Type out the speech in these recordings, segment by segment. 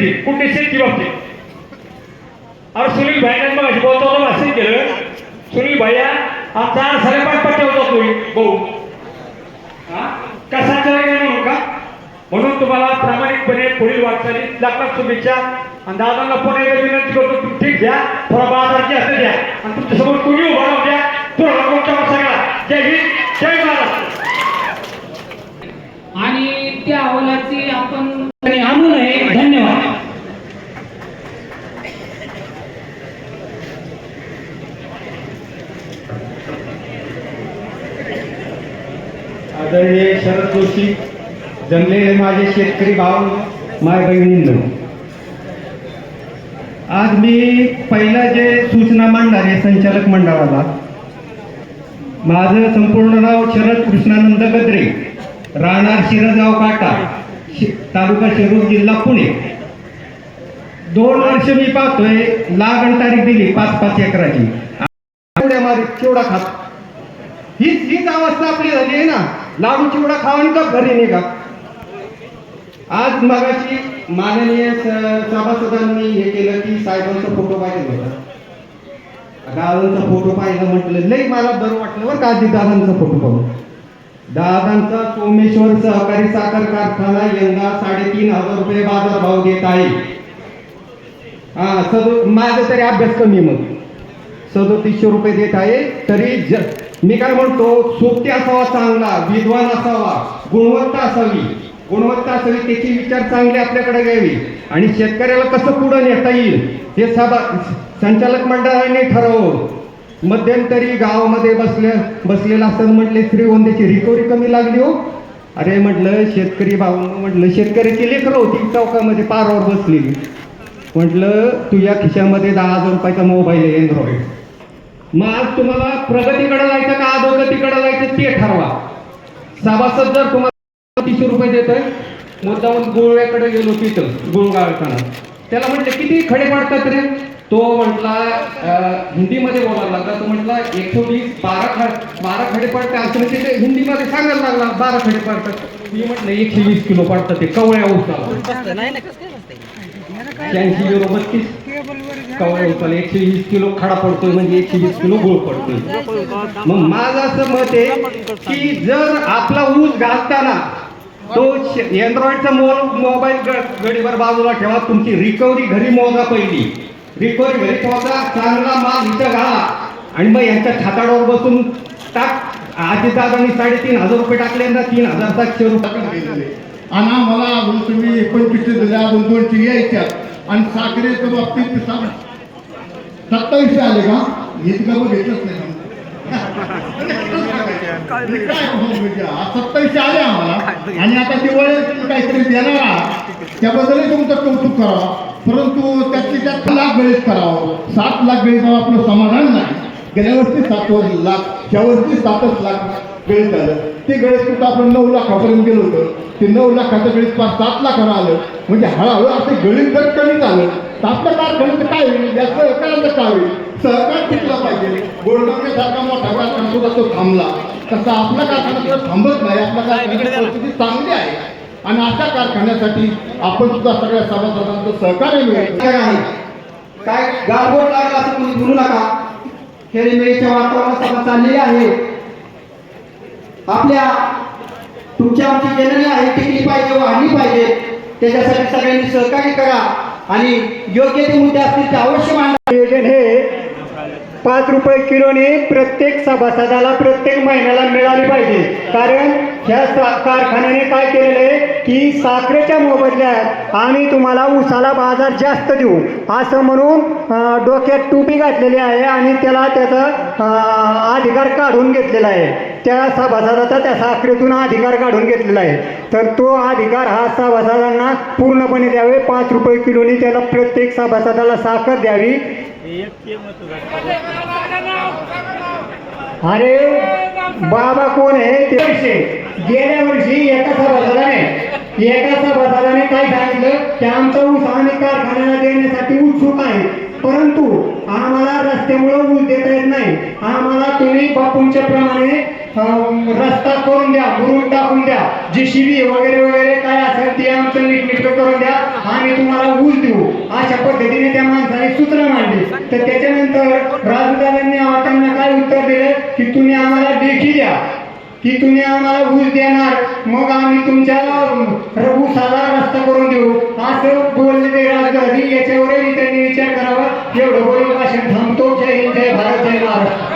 शेती कुठे शेती बाबतीत अरे सुनील भाईने मग बोलतो होतो असं केलं. सुनील भैया आमचा साडेपाच पट्टे होता तुम्ही भाऊ. हा? कसा चला म्हणून का? म्हणून तुम्हाला प्रामाणिकपणे पुढील वाटचाली लाख शुभेच्छा. आणि दादांना पुन्हा एकदा विनंती करतो तुम्ही ठीक घ्या. थोडा बाजारची असं द्या आणि तुमच्यासमोर कुणी उभा राहू द्या. थोडा कोणता सगळा जय हिंद जय महाराष्ट्र. आणि त्या अहवालाची आपण आणू नये धन्यवाद आदरणीय शरद जोशी जमलेले माझे शेतकरी भाव माय बहिणींनो. आज मी पहिला जे सूचना मांडणार आहे संचालक मंडळाला माझं संपूर्ण नाव शरद कृष्णानंद गद्रे राहणार शिरगाव काटा शि- तालुका शिरूर जिल्हा पुणे. दोन वर्ष मी पाहतोय लागण तारीख दिली पाच पाच एकराची. मारी केवढा खात. हीच हीच अवस्था आपली झाली आहे ना. लाडू चिवडा खावा आणि कप घरी निघा. आज मगाशी माननीय सभासदांनी हे केलं की साहेबांचा फोटो पाहिजे होता. दादांचा फोटो पाहिजे म्हटलं. लई मला बरं वाटलं बरं का आधी दादांचा फोटो पाहून. दादांचा सोमेश्वर सहकारी साखर कारखाना यंदा साडेतीन हजार रुपये बाजार भाव देत आहे. हा सद माझा तरी अभ्यास कमी मग. सदोतीसशे रुपये देत आहे. तरी ज मी काय म्हणतो सोबती असावा चांगला विद्वान असावा गुणवत्ता असावी. गुणवत्ता असावी त्याचे विचार चांगले आपल्याकडे घ्यावी. आणि शेतकऱ्याला कसं पुढं नेता येईल हे सभा संचालक मंडळाने ठरवलं मध्यंतरी गावामध्ये बसले बसलेला असताना म्हटले श्रीगोंद्याची रिकव्हरी कमी लागली हो. अरे म्हटलं शेतकरी भाऊ म्हटलं शेतकऱ्याची लेकरं होती चौकामध्ये पारावर बसलेली. म्हटलं तुझ्या खिशामध्ये दहा हजार रुपयाचा मोबाईल आहे अँड्रॉइड मग आज तुम्हाला प्रगतीकडे जायचं का अधोगतीकडे जायचं ते ठरवा. सभासद जर तुम्हाला तीसशे रुपये देतोय मुद्दाहून गुळव्याकडे गेलो तिथं गुळ गाळताना त्याला म्हटलं किती खडे पाडतात रे? तो म्हटला हिंदीमध्ये बोलायला लागला. तो म्हटला एकशे वीस बारा खड बारा खडे पडते असं म्हणजे ते हिंदीमध्ये सांगायला लागला बारा खडे पडतात. मी म्हटलं एकशे वीस किलो पडतात ते कवळ्या उसाला. शहाऐंशी किलो बत्तीस. कवळे उचल एकशे वीस किलो खडा पडतोय म्हणजे एकशे वीस किलो गुळ पडतोय. मग माझं असं मत आहे की जर आपला ऊस घालताना तो अँड्रॉइडचा मो मोबाईल गडीवर बाजूला ठेवा तुमची रिकव्हरी घरी मोजा पहिली. रिकव्हरी घरी मोजा चांगला माल इथं घाला. आणि मग यांच्या छाताडावर बसून टाक. आधी दादांनी साडेतीन हजार रुपये टाकले ना तीन हजार सातशे रुपये आणि मला अजून तुम्ही एकोणतीसशे दिले अजून दोनशे यायच्या आणि साखरेच्या बाबतीत सत्तावीसशे आले का? इतकं बघितलंच नाही मी काय म्हणू म्हणजे, सत्तावीसशे आले आम्हाला. आणि आता दिवाळी काहीतरी देणार आहात. त्याबद्दलही तुमचं कौतुक करावं. परंतु त्यातली त्यात लाख गणित करावं. सात लाख गणित आपलं समाधान नाही. गेल्या वर्षी सात लाख या वर्षी सातच लाख. गणित झालं. ते गणित कुठं आपण नऊ लाखापर्यंत गेलो होतो. ते नऊ लाखाचं गणित पाच सात लाखावर आलं. म्हणजे हळूहळू असं गणित जर कमी झालं तर आपल्या कारखान्याचं काय होईल? या सहकाराचं काय होईल? सहकार टिकला पाहिजे. गोल्डमण्यासारखा मोठा कारखाना सुद्धा तो थांबला. तसा आपला कारखाना सुद्धा थांबत नाही. आपल्या कारखान्याची परिस्थिती चांगली आहे. आणि अशा कारखान्यासाठी आपण सुद्धा सगळ्या सभासदांचं सहकार्य मिळेल. काय आहे? काय गारबोट लागला असं कोणी बोलू नका? खेळीमेळीच्या वातावरणात सभा चाललेली आहे. आपल्या तुमची आमची जननी आहे टिकली पाहिजे वाढली पाहिजे त्याच्यासाठी सगळ्यांनी सहकार्य करा आणि योग्य ते मुद्दे असतील ते अवश्य मांडा. नियोजन हे पाच रुपये किलोने प्रत्येक सभासदाला प्रत्येक महिन्याला मिळाली पाहिजे. कारण ह्या सा- कारखान्याने काय केलेलं आहे? की साखरेच्या मोबदल्यात आम्ही तुम्हाला उसाला बाजार जास्त देऊ. असं म्हणून डोक्यात टोपी घातलेली आहे आणि त्याला त्याचा अधिकार काढून घेतलेला आहे. त्या सभासदाचा त्या साखरेतून अधिकार काढून घेतलेला आहे. तर तो अधिकार हा सभासदांना पूर्णपणे द्यावे. पाच रुपये किलोनी त्याला प्रत्येक सभासदाला साखर द्यावी. अरे बाबा कोण आहे? ते पैसे. गेल्या वर्षी एका सभासदाने एका सभासदाने काय सांगितलं? की आमचा ऊस आम्ही कारखान्याला देण्यासाठी उत्सुक आहे. परंतु आम्हाला रस्त्यामुळे ऊस देता येत नाही. आम्हाला तुम्ही बापूंच्या प्रमाणे रस्ता करून द्या मुरुम टाकून द्या. जी वगैरे वगैरे काय असेल ते आमचं नीटनेटकं करून द्या. आम्ही तुम्हाला ऊस देऊ. अशा पद्धतीने त्या माणसाने सूत्र मांडली. तर त्याच्यानंतर राजूदादांनी त्यांना काय उत्तर दिले? की तुम्ही आम्हाला देखी द्या. की तुम्ही आम्हाला ऊस देणार. मग आम्ही तुमच्या ऊसाला रस्ता करून देऊ. असं बोलले ते राजधानी याच्यावरही त्यांनी विचार करावा. एवढं बोलून भाषण थांबतो. जय हिंद जय भारत जय महाराष्ट्र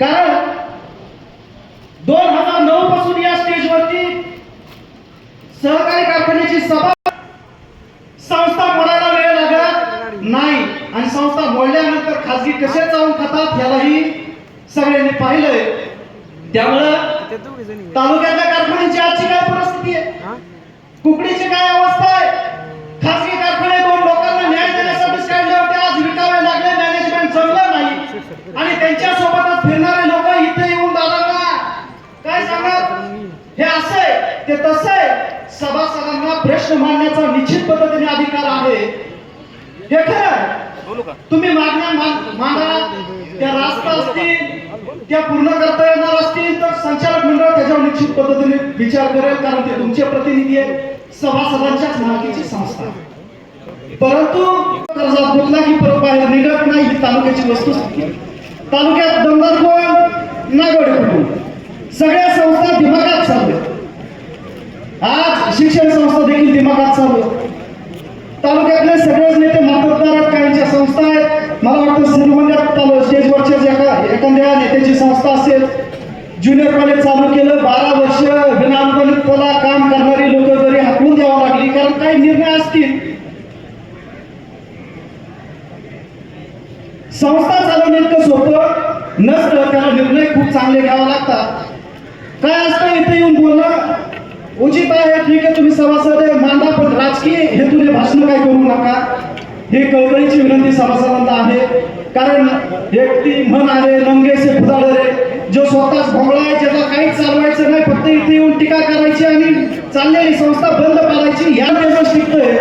कारण दोन हजार नऊ पासून या स्टेजवरती सहकारी कारखान्याची सभा संस्था मोडायला वेळ लागत नाही आणि संस्था मोडल्यानंतर खासगी कसे जाऊन खातात यालाही सगळ्यांनी पाहिलंय त्यामुळं तालुक्यातल्या कारखान्याची आजची काय परिस्थिती आहे? कुकडीची काय अवस्था आहे? खासगी कारखाने दोन लोकांना न्याय देण्यासाठी काढले होते आज विकावे लागले मॅनेजमेंट जमलं नाही. आणि त्यांच्या सोबतच फिरणारे लोक इथे येऊन दादांना काय सांगत हे असं आहे ते तसं आहे. सभासदांना प्रश्न मांडण्याचा निश्चित पद्धतीने अधिकार आहे. हे खरं. तुम्ही मागण्या मान- मांडा. त्या रास्त असतील त्या पूर्ण करता संचालक मंडळ त्याच्यावर निश्चित पद्धतीने विचार करेल कारण ते तुमचे प्रतिनिधी आहे सभासदांच्याच मालकीची संस्था आहे. परंतु कर्जात गुंतला की परत बाहेर निघत नाही ही तालुक्याची वस्तुस्थिती तालुक्यात दमदार कोण नागोडे कुटुंब सगळ्या संस्था दिमागात चालू आहेत. आज शिक्षण संस्था देखील दिमागात चालू तालुक्यातले सगळेच नेते मातब्दार आहेत काहींच्या संस्था आहेत मला वाटतं श्रीमंदिरात तालु स्टेजवरच्याच एखाद्या नेत्याची संस्था असेल ज्युनियर कॉलेज चालू केलं बारा वर्ष विनाअनुदानितला काम करणारी लोक जरी हाकलून द्यावं लागली कारण काही निर्णय असतील. संस्था चालवणं इतकं सोपं नसतं त्याला निर्णय खूप चांगले घ्यावा लागतात. काय असतं इथे येऊन बोलणं? उचित आहे ठीक आहे तुम्ही सभासद मांडा पण राजकीय हेतूने भाषण काय करू नका. हे कळकळीची विनंती सभासदांना आहे. कारण व्यक्ती म्हण आले नंगेसे फुदाडरे. जो स्वतःच भोंगळा आहे ज्याला काहीच चालवायचं नाही फक्त इथे येऊन टीका करायची आणि चाललेली संस्था बंद पाडायची या त्याचं टिकतंय.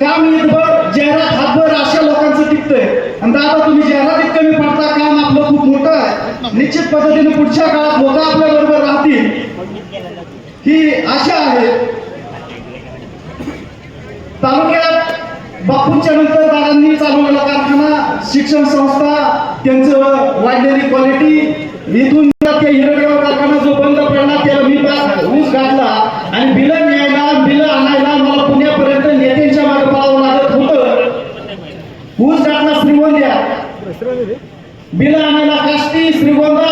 काम इथभर जाहिरात हातभर अशा लोकांचं टिकतंय. आणि दादा तुम्ही जाहिरातीत कमी पडता काम आपलं खूप मोठं आहे. निश्चित पद्धतीने पुढच्या काळात लोक आपल्या बरोबर राहतील. ही आशा आहे. तालुक्यात बापूंच्या नंतर दादांनी चालवलेला कारखाना शिक्षण संस्था त्यांचं वाढलेली क्वालिटी इथून त्या हिरडगाव कारखाना जो बंद पडला त्याला मी ऊस घातला आणि बिलं न्यायला बिलं आणायला मला पुण्यापर्यंत नेत्यांच्या मागे लागत ऊस घातला श्रीगोंद्या आणायला काष्टी श्रीगोंदा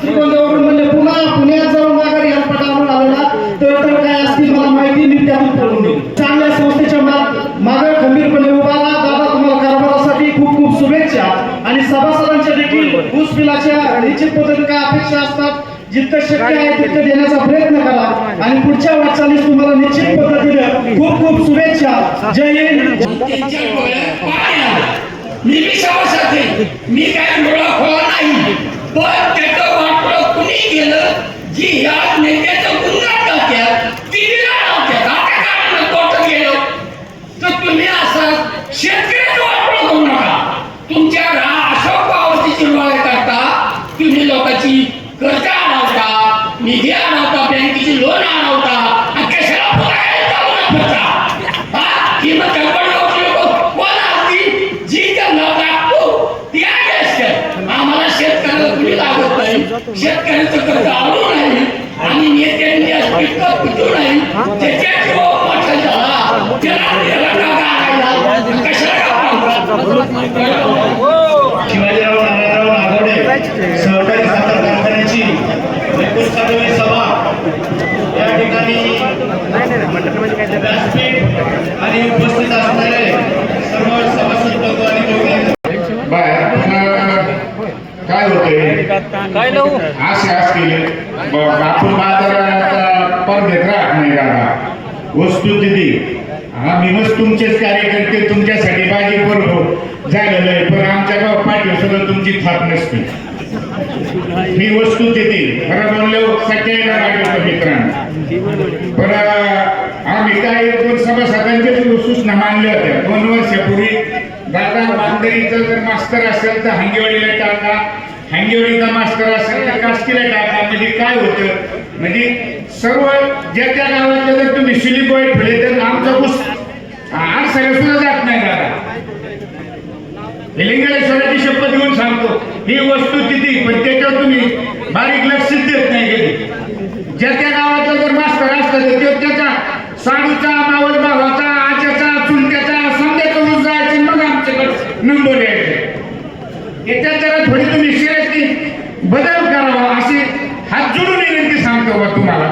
श्रीगोंद्यावरून म्हणजे पुन्हा पुण्यात जाऊन माघारी या पटावर आलेला तर तर काय असतील मला माहिती मी त्यातून पळून गेलो चांगल्या संस्थेच्या मागे खंबीरपणे उभा दादा तुम्हाला कारभारासाठी खूप खूप शुभेच्छा. आणि सभासदांच्या देखील ऊस बिलाच्या निश्चित पद्धतीने काय अपेक्षा असतात? जितकं शक्य आहे तितकं देण्याचा प्रयत्न करा. आणि पुढच्या वाटचालीस तुम्हाला निश्चित पद्धतीने खूप खूप शुभेच्छा. जय हिंद. मी बी मी काय डोळा खोला नाही. पण त्याचं वाटलं कुणी गेलं जी ह्या नेत्याचं गुन्हा टाक्यात ती दिला नव्हत्या आता काय कोर्ट गेलो तर तुम्ही असं शेतकऱ्याचं वाटलं करू नका तुमच्या रा- अशोक पावरची चिरवाळे करता तुम्ही लोकांची कर्ज आणवता निधी आणवता बँकेची लोन आणवता आणि कशाला पुरायला चालू फिरता हा ही मग कल्पना होती लोक कोण असती जी त्यांना लागतो ती आहे असते आम्हाला बँकेची लोन आला होता शेतकऱ्याचं कर्ज आणू नाही. आणि नेत्यांनी पिटू नाही. त्याच्या मोठा झाला. त्याला कशाला हो. शिवाजीराव नारायणराव नागवडे सहकारी साखर सभा या ठिकाणी व्यासपीठ आणि उपस्थित असणारे सर्व सभासद आणि काय होते आज आज केले आपण बाजारात राहत नाही दादा वस्तू दिली आम्ही मस्त तुमचेच कार्यकर्ते तुमच्यासाठी बाजी करतो झालेलं आहे पण आमच्या गाव पाठी सगळं तुमची थाप नसते ही वस्तू तिथे खरं म्हणलं सगळ्याला लागलं मित्रांनो. पण आम्ही काय एक दोन वस्तूच सूचना मानल्या होत्या. दोन वर्षापूर्वी दादा बांधरीचा जर मास्तर असेल तर हंगेवाडीला टाका. हंगेवाडीचा मास्तर असेल तर कास्कीला टाका. म्हणजे काय होतं? म्हणजे सर्व ज्या त्या गावातल्या जर तुम्ही शिली पॉईंट ठेवले तर आमचा ऊस आठ सगळं सुद्धा जात नाही दादा. लिंगेश्वराची शपथ घेऊन सांगतो. ही वस्तू तिथे पण त्याच्यावर तुम्ही बारीक लक्ष देत नाही ज्या त्या गावाचा जर मास्तर असतं तर त्याचा साडूचा मावळ भावाचा आच्याचा चुलत्याचा समजायचा ऊस जायचे मग आमच्याकडे नंबर यायचे याच्यात जरा थोडी तुम्ही शिरायची बदल करावा अशी हात जोडून विनंती सांगतो बा तुम्हाला.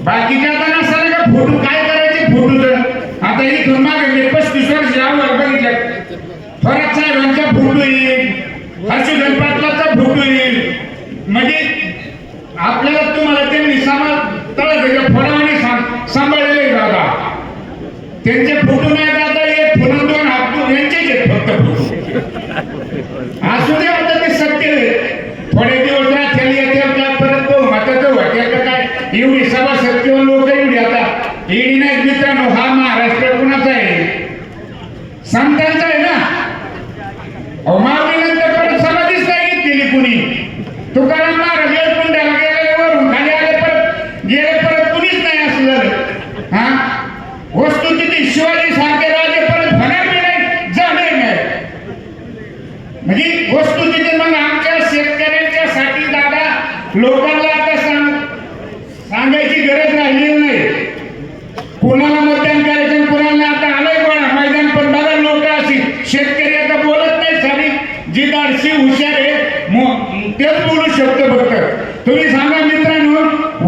बाकीच्या आता नसताना का फोटो काय करायचे फोटोचं आता इथून मागे पस्तीस वर्ष यावर बघितलं थोरात साहेबांचा फोटो येईल हर्षवर्धन पाटलाचा फोटो येईल. म्हणजे आपल्याला तुम्हाला त्यांनी सामा तळाच्या फोडावाने सांग सांभाळलेले दादा. त्यांचे फोटो नाही दादा एक फोन दोन हात यांचेच आहेत फक्त फोटो. असू दे आता ते सत्य थोडे दिवस राहतील येते काय परत तो मताचं वाटेल का काय? एवढी सभा सत्य लोक एवढी आता. एवढी नाही मित्रांनो हा महाराष्ट्र कुणाचा आहे? सांगता आहे ना अहो मागणीनंतर परत समाधीच नाही घेतलेली कुणी तुकाराम महाराज येळकुंड्याला गेले वरून खाली आले परत गेले परत कुणीच नाही असं झालं हा वस्तू तिथे शिवाजी सारखे राजे परत होणार बी नाही जाणार नाही म्हणजे वस्तू तिथे मग आमच्या शेतकऱ्यांच्या साठी दादा लोकांना आता सांग सांगायची गरज राहिलेली नाही कोणाला मतदान करायचं आणि कोणाला आता आलंय कोणा मैदान पण बघा लोक अशी शेतकरी आता बोलत नाही सारी जी दाडशी हुशार आहे. मो- तेच बोलू शकतो फक्त. तुम्ही सांगा मित्रांनो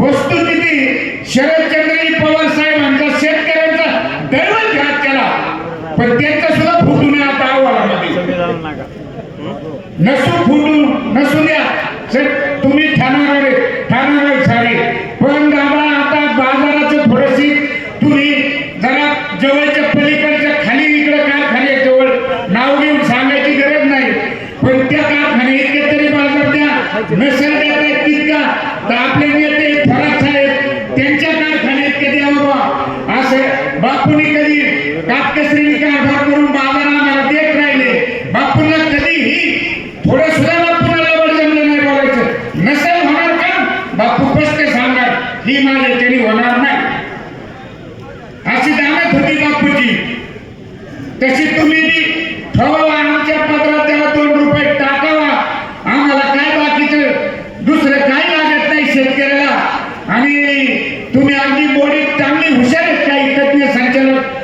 वस्तुस्थिती शरदचंद्रजी पवार साहेबांचा शेतकऱ्यांचा दैवत घात केला. पण त्यांचा सुद्धा फुटू नये आता अहवालामध्ये. नसू फुटू नसू द्या. तुम्ही ठाणार ठाणार झाले पण दादा आता बाजाराचं थोडीशी तुम्ही जरा जवळच्या पलीकडच्या खाली इकडे कारखाने जवळ नाव घेऊन सांगायची गरज नाही पण त्या कारखाने इतके तरी बाजार द्या नसेल देता येत तितका तर आपले नेते फराक साहेब त्यांच्या कारखान्यात कधी बाबा असं बापूंनी कधी काटकसरीने कारभार करून बाजार आम्हाला देत राहिले बापूंना कधीही थोडं सुद्धा बापूंना लवड जमलं नाही बोलायचं नसेल होणार का बापू स्पष्ट सांगणार ही माझ्या तरी होणार नाही अशी दानत होती बापूची तशी तुम्ही बी ठेवावा आमच्या पत्रात त्याला दोन रुपये टाकावा आम्हाला काय बाकीचं दुसरं काय लागत नाही शेतकऱ्याला आणि तुम्ही अगदी बोडी चांगली हुशार आहेत काही तज्ञ संचालक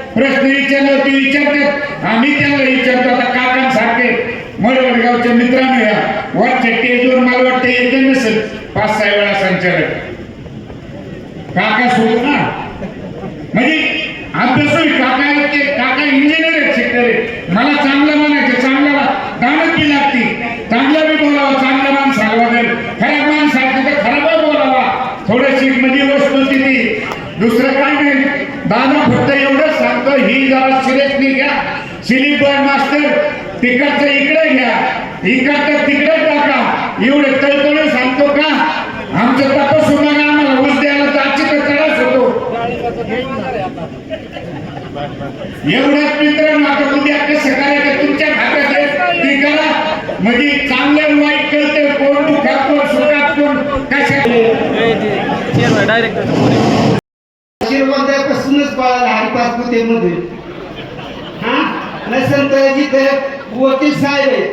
प्रश्न विचारले ते विचारतात. आम्ही त्यांना विचारतो आता काकांसारखे मडवडगावच्या मित्रांनो या. वरच्या टेजवर मला वाटतं येते नसेल. पाच सहा वेळा संचालक. काका सोडू ना? म्हणजे अभ्यास होईल. काका आहेत ते काका इंजिनियर आहेत शिकणारे मला चांगलं म्हणायचं चांगला दानत बी लागते चांगला बी बोलावं चांगलं माणूस हलवागेल खराब मान सांगते तर खराब बोलावा. थोडीशी म्हणजे वस्तू तिथे दुसरं काय नाही. दादा फक्त एवढंच सांगतो ही जरा सिरियसली घ्या सिलिप बॉय मास्टर तिकडचं इकडे घ्या इकडचं तिकडे टाका एवढे तळतळून सांगतो का आमचं तपासून का आम्हाला ऊस द्यायला जाची तर त्रास होतो एवढ्याच मित्र आता उद्या कसं करायचं तुमच्या खात्यात आहे, करा म्हणजे चांगलं वाईट कळते कोण दुःखात कोण सुखात कोण कशा डायरेक्ट हरिपासमध्ये हा नसेल तर जिथे वकील साहेब आहे.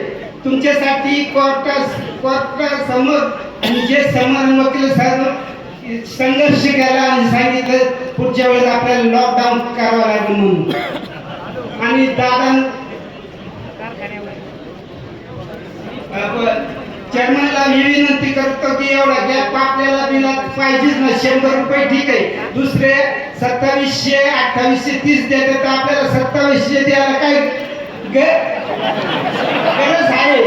तुमच्यासाठी कोर्टास कोर्टासमोर आणि जे समोर वकील साहेब संघर्ष केला आणि सांगितलं पुढच्या वेळेस आपल्याला लॉकडाऊन करावं लागेल म्हणून. आणि दादा चेअरमॅनला मी विनंती करतो की एवढा गॅप आपल्याला दिला पाहिजेच ना. शंभर रुपये ठीक आहे. दुसरे सत्तावीसशे अठ्ठावीसशे तीस देते तर आपल्याला सत्तावीसशे द्यायला काय गरज आहे.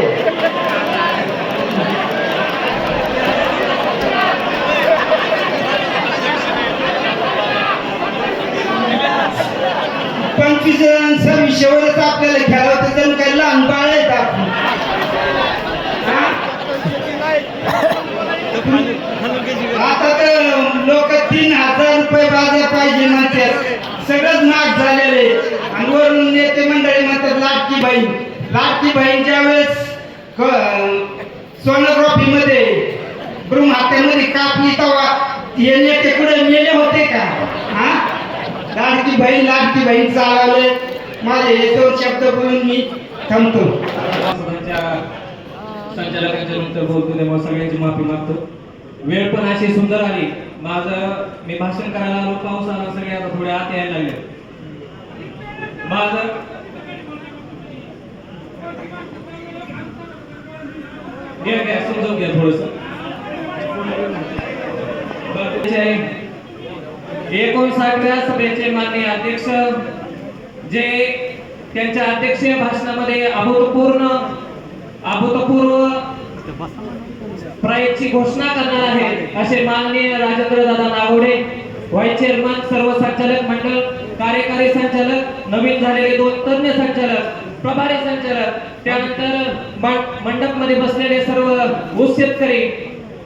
पंचवीस जण सव्वीसशेवरच आपल्याला खेळावं तर जण लहान बाळ आहेत आपण हा? आता तर लोक तीन हजार रुपये बाजार पाहिजे म्हणतात सगळंच महाग झालेले. आणि वरून नेते मंडळी म्हणतात लाटकी बहीण लाटकी बहीण वेळेस सोनोग्राफी मध्ये भ्रूण हात्यामध्ये कापली तवा हे नेते कुठे मेले होते का? हा? लाडकी बहीण लाडकी बहीण चालवले. माझे हे दोन शब्द बोलून मी थांबतो. संचालकांच्या नंतर बोलतो तेव्हा सगळ्यांची माफी मागतो. वेळ पण अशी सुंदर आली. माझं मी भाषण करायला आलो पाऊस आला सगळे आता थोडे आत यायला लागले. माझं घ्या घ्या समजावून घ्या थोडस. एकोणसाठव्या सभेचे माननीय अध्यक्ष जे त्यांच्या अध्यक्षीय भाषणामध्ये अभूतपूर्ण अभूतपूर्व प्राईजची घोषणा करणार आहे. असे माननीय राजेंद्र दादा नागोडे व्हाईस चेअरमन सर्व संचालक मंडळ कार्यकारी संचालक नवीन झालेले दोन तज्ञ संचालक प्रभारी संचालक त्यानंतर मंडप मंडपमध्ये बसलेले सर्व ऊस शेतकरी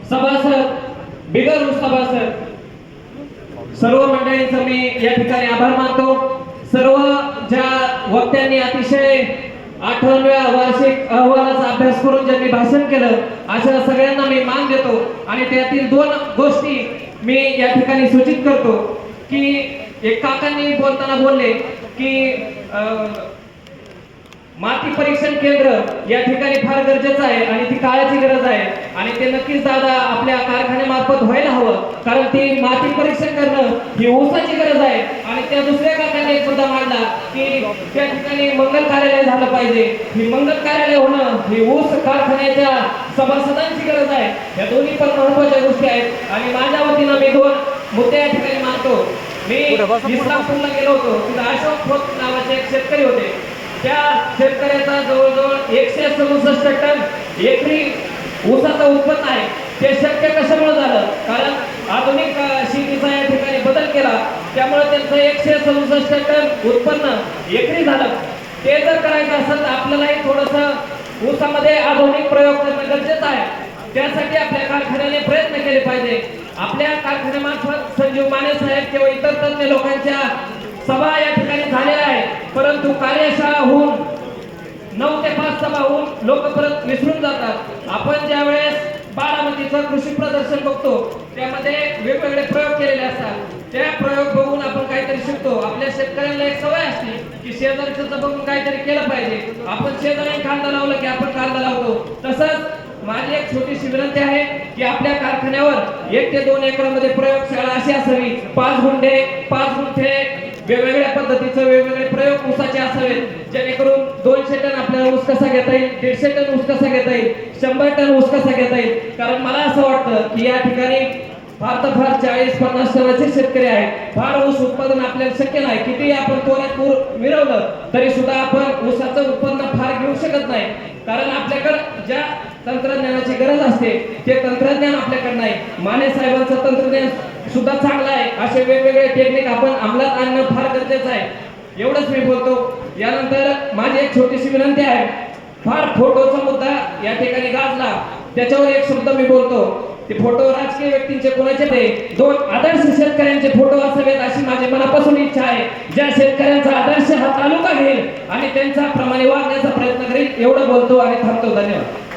सभासद बिगर ऊस सभासद सर्व मंडळींचा मी या ठिकाणी आभार मानतो. सर्व ज्या वक्त्यांनी अतिशय आठवणव्या वार्षिक अहवालाचा अभ्यास करून ज्यांनी भाषण केलं अशा सगळ्यांना मी मान देतो. आणि त्यातील दोन गोष्टी मी या ठिकाणी सूचित करतो की एक काकांनी बोलताना बोलले की अं, माती परीक्षण केंद्र या ठिकाणी फार गरजेचं आहे आणि ती काळाची गरज आहे. आणि ते नक्कीच दादा आपल्या कारखान्यामार्फत व्हायला हवं. कारण ती माती परीक्षण करणं ही ऊसाची गरज आहे. आणि त्या दुसऱ्या काकांनी एक मुद्दा मांडला की त्या ठिकाणी मंगल कार्यालय झालं पाहिजे. ही मंगल कार्यालय होणं ही ऊस कारखान्याच्या सभासदांची गरज आहे. या दोन्ही पण महत्त्वाच्या गोष्टी आहेत. आणि माझ्या वतीनं मी दोन मुद्दे या ठिकाणी मानतो मी इस्लामपूरला गेलो होतो. तिथं अशोक खोत नावाचे एक शेतकरी होते. त्या शेतकऱ्याचा जवळजवळ एकशे सदुसष्ट टन एकरी ऊसाचं उत्पन्न आहे. ते शक्य कशामुळे झालं? कारण आधुनिक शेतीचा या ठिकाणी बदल केला. त्यामुळे त्यांचं एकशे सदुसष्ट टन उत्पन्न एकरी झालं. ते जर करायचं असेल तर आपल्यालाही थोडस ऊसामध्ये आधुनिक प्रयोग करणं गरजेचं आहे. त्यासाठी आपल्या कारखान्याने प्रयत्न केले पाहिजे. आपल्या कारखान्यामार्फत संजीव माने साहेब किंवा इतर तज्ञ लोकांच्या सभा या ठिकाणी झालेल्या आहेत परंतु कार्यशाळा होऊन नऊ ते पाच सभा होऊन लोक परत विसरून जातात. आपण ज्या वेळेस बारामतीचं कृषी प्रदर्शन बघतो त्यामध्ये वेगवेगळे प्रयोग केलेले असतात. त्या प्रयोग बघून आपण काहीतरी शिकतो. आपल्या शेतकऱ्यांना एक सवय असते की शेजारचं बघून काहीतरी केलं पाहिजे. आपण शेजारी कांदा लावलं की आपण कांदा लावतो. तसंच माझी एक छोटीशी विनंती आहे की आपल्या कारखान्यावर एक ते दोन एकरामध्ये प्रयोगशाळा अशी असावी. पाच गुंठे पाच गुंठे वेगवेगळ्या पद्धतीचे वेगवेगळे प्रयोग ऊसाचे असावेत. जेणेकरून दोनशे टन आपल्याला ऊस कसा घेता येईल? दीडशे टन ऊस कसा घेता येईल? शंभर टन ऊस कसा घेता येईल? कारण मला असं वाटतं की या ठिकाणी फार तर फार चाळीस पन्नास टनाचे शेतकरी आहेत. फार ऊस उत्पादन आपल्याला शक्य नाही. किती आपण तोऱ्यात पूर मिरवलं तरी सुद्धा आपण ऊसाचं उत्पन्न फार घेऊ शकत नाही. कारण आपल्याकडं ज्या तंत्रज्ञानाची गरज असते ते तंत्रज्ञान आपल्याकडे नाही. माने साहेबांचं तंत्रज्ञान सुद्धा चांगलं आहे. असे वेगवेगळे टेक्निक आपण अंमलात आणणं फार गरजेचं आहे. एवढंच मी बोलतो. यानंतर माझी एक छोटीशी विनंती आहे. फार फोटोचा मुद्दा या ठिकाणी गाजला. त्याच्यावर एक शब्द मी बोलतो. ते फोटो राजकीय व्यक्तींचे कोणाचे ते दोन आदर्श शेतकऱ्यांचे फोटो असावेत अशी माझी मनापासून इच्छा आहे. ज्या शेतकऱ्यांचा आदर्श हा तालुका घेईल आणि त्यांच्या प्रमाणे वागण्याचा प्रयत्न करेल एवढं बोलतो आणि थांबतो. धन्यवाद.